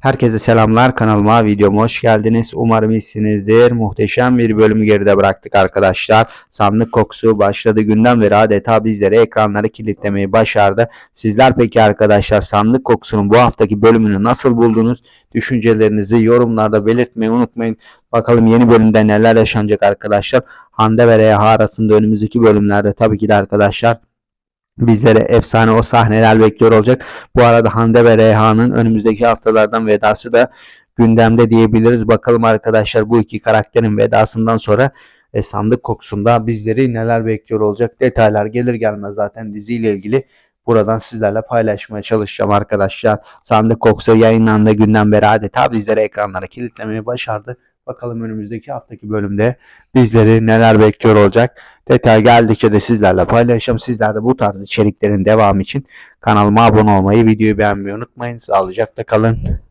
Herkese selamlar kanalıma videoma hoş geldiniz. Umarım iyisinizdir. Muhteşem bir bölümü geride bıraktık arkadaşlar. Sandık kokusu başladı günden beri adeta bizlere ekranları kilitlemeyi başardı. Sizler peki arkadaşlar sandık kokusunun bu haftaki bölümünü nasıl buldunuz? Düşüncelerinizi yorumlarda belirtmeyi unutmayın. Bakalım yeni bölümde neler yaşanacak arkadaşlar. Hande ve Reha arasında önümüzdeki bölümlerde tabii ki de arkadaşlar bizlere efsane o sahneler bekliyor olacak. Bu arada Hande ve Reyhan'ın önümüzdeki haftalardan vedası da gündemde diyebiliriz. Bakalım arkadaşlar bu iki karakterin vedasından sonra e, sandık kokusunda bizleri neler bekliyor olacak. Detaylar gelir gelmez zaten diziyle ilgili buradan sizlerle paylaşmaya çalışacağım arkadaşlar. Sandık kokusu yayınlandığı günden beri adeta bizlere ekranlara kilitlemeyi başardı. Bakalım önümüzdeki haftaki bölümde bizleri neler bekliyor olacak. Detay geldikçe de sizlerle paylaşacağım. Sizler de bu tarz içeriklerin devamı için kanalıma abone olmayı, videoyu beğenmeyi unutmayın. Sağlıcakla kalın.